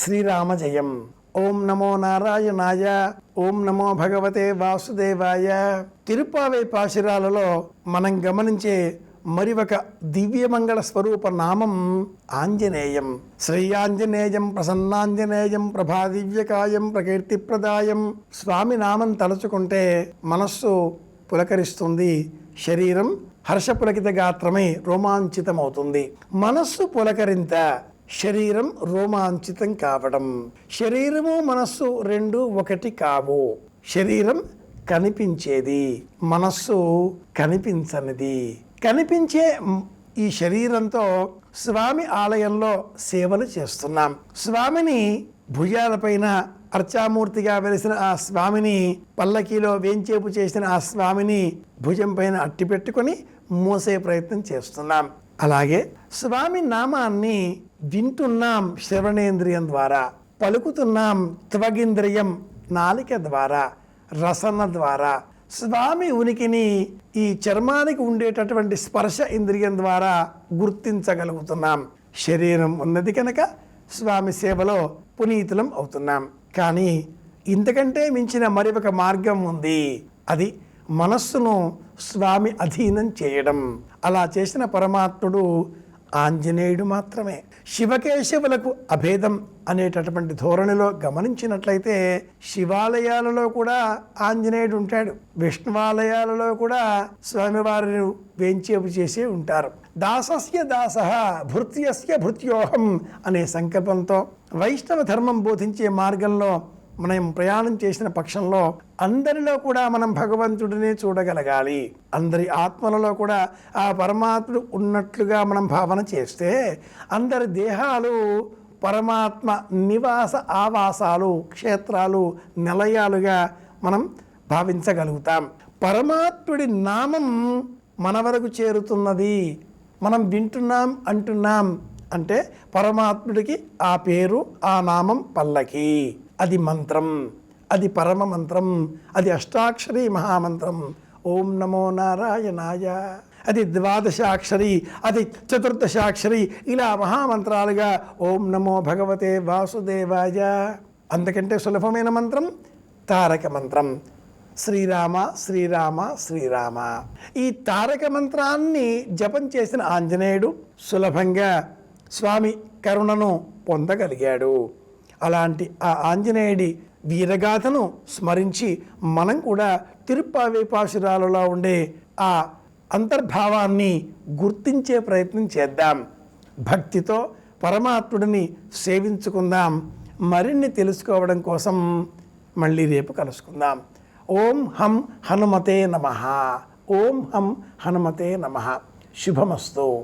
శ్రీరామజయం. ఓం నమో నారాయణాయ. ఓం నమో భగవతే వాసుదేవాయ. తిరుపావై పాశురాలలో మనం గమనించే మరి ఒక దివ్యమంగళ స్వరూప నామం ఆంజనేయం. శ్రీయాంజనేయం ప్రసన్నాంజనేయం ప్రభాదివ్యకాయం ప్రకీర్తిప్రదాయం స్వామి నామం తలుచుకుంటే మనస్సు పులకరిస్తుంది. శరీరం హర్షపులకిత గాత్రమై రోమాంచితమవుతుంది. మనస్సు పులకరింత శరీరం రోమాంచితం కావడం. శరీరము మనస్సు రెండు ఒకటి కావు. శరీరం కనిపించేది మనస్సు కనిపించనిది. కనిపించే ఈ శరీరంతో స్వామి ఆలయంలో సేవలు చేస్తున్నాం. స్వామిని భుజాలపైన అర్చామూర్తిగా వెలిసిన ఆ స్వామిని పల్లకీలో వేంచేపు చేసిన ఆ స్వామిని భుజం పైన అట్టి పెట్టుకొని మోసే ప్రయత్నం చేస్తున్నాం. అలాగే స్వామి నామాన్ని వింటున్నాం శ్రవణేంద్రియం ద్వారా పలుకుతున్నాం త్వగింద్రియం నాలిక ద్వారా రసన ద్వారా. స్వామి ఉనికిని ఈ చర్మానికి ఉండేటటువంటి స్పర్శ ఇంద్రియం ద్వారా గుర్తించగలుగుతున్నాం. శరీరం ఉన్నది కనుక స్వామి సేవలో పునీతులం అవుతున్నాం. కానీ ఇంతకంటే మించిన మరి ఒక మార్గం ఉంది. అది మనస్సును స్వామి అధీనం చేయడం. అలా చేసిన పరమాత్ముడు ఆంజనేయుడు మాత్రమే. శివకేశవులకు అభేదం అనేటటువంటి ధోరణిలో గమనించినట్లయితే శివాలయాలలో కూడా ఆంజనేయుడు ఉంటాడు. విష్ణువాలయాలలో కూడా స్వామివారిని వేంచేపు చేసే ఉంటారు. దాసస్య దాస భృత్యస్య భృత్యోహం అనే సంకల్పంతో వైష్ణవ ధర్మం బోధించే మార్గంలో మనం ప్రయాణం చేసిన పక్షంలో అందరిలో కూడా మనం భగవంతుడిని చూడగలగాలి. అందరి ఆత్మలలో కూడా ఆ పరమాత్ముడు ఉన్నట్లుగా మనం భావన చేస్తే అందరి దేహాలు పరమాత్మ నివాస ఆవాసాలు క్షేత్రాలు నిలయాలుగా మనం భావించగలుగుతాం. పరమాత్ముడి నామం మన వరకు చేరుతున్నది. మనం వింటున్నాం అంటున్నాం అంటే పరమాత్ముడికి ఆ పేరు ఆ నామం పల్లకి. అది మంత్రం. అది పరమ మంత్రం. అది అష్టాక్షరి మహామంత్రం. ఓం నమో నారాయణాయ. అది ద్వాదశాక్షరి. అది చతుర్దశాక్షరి. ఇలా మహామంత్రాలుగా ఓం నమో భగవతే వాసుదేవాయ. అందుకంటే సులభమైన మంత్రం తారక మంత్రం. శ్రీరామ శ్రీరామ శ్రీరామ. ఈ తారక మంత్రాన్ని జపం చేసిన ఆంజనేయుడు సులభంగా స్వామి కరుణను పొందగలిగాడు. అలాంటి ఆ ఆంజనేయుడి వీరగాథను స్మరించి మనం కూడా తిరుప్పావేపాశురాలలో ఉండే ఆ అంతర్భావాన్ని గుర్తించే ప్రయత్నం చేద్దాం. భక్తితో పరమాత్ముడిని సేవించుకుందాం. మరిన్ని తెలుసుకోవడం కోసం మళ్ళీ రేపు కలుసుకుందాం. ఓం హం హనుమతే నమ. ఓం హం హనుమతే నమ. శుభమస్తు.